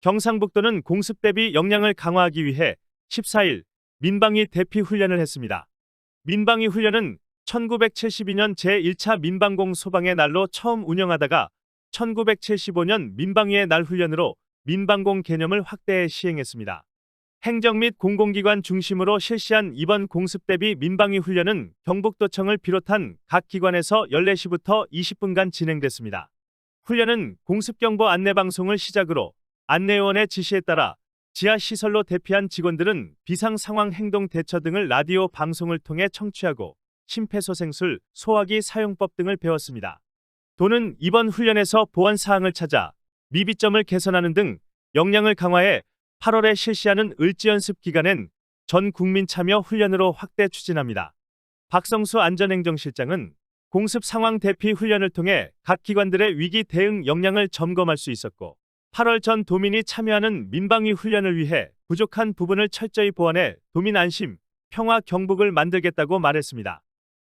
경상북도는 공습 대비 역량을 강화하기 위해 14일 민방위 대피 훈련을 했습니다. 민방위 훈련은 1972년 제1차 민방공 소방의 날로 처음 운영하다가 1975년 민방위의 날 훈련으로 민방공 개념을 확대해 시행했습니다. 행정 및 공공기관 중심으로 실시한 이번 공습 대비 민방위 훈련은 경북도청을 비롯한 각 기관에서 14시부터 20분간 진행됐습니다. 훈련은 공습경보 안내방송을 시작으로 안내요원의 지시에 따라 지하시설로 대피한 직원들은 비상상황 행동 대처 등을 라디오 방송을 통해 청취하고 심폐소생술, 소화기 사용법 등을 배웠습니다. 도는 이번 훈련에서 보안 사항을 찾아 미비점을 개선하는 등 역량을 강화해 8월에 실시하는 을지연습 기간엔 전 국민 참여 훈련으로 확대 추진합니다. 박성수 안전행정실장은 공습 상황 대피 훈련을 통해 각 기관들의 위기 대응 역량을 점검할 수 있었고 8월 전 도민이 참여하는 민방위 훈련을 위해 부족한 부분을 철저히 보완해 도민 안심, 평화 경북을 만들겠다고 말했습니다.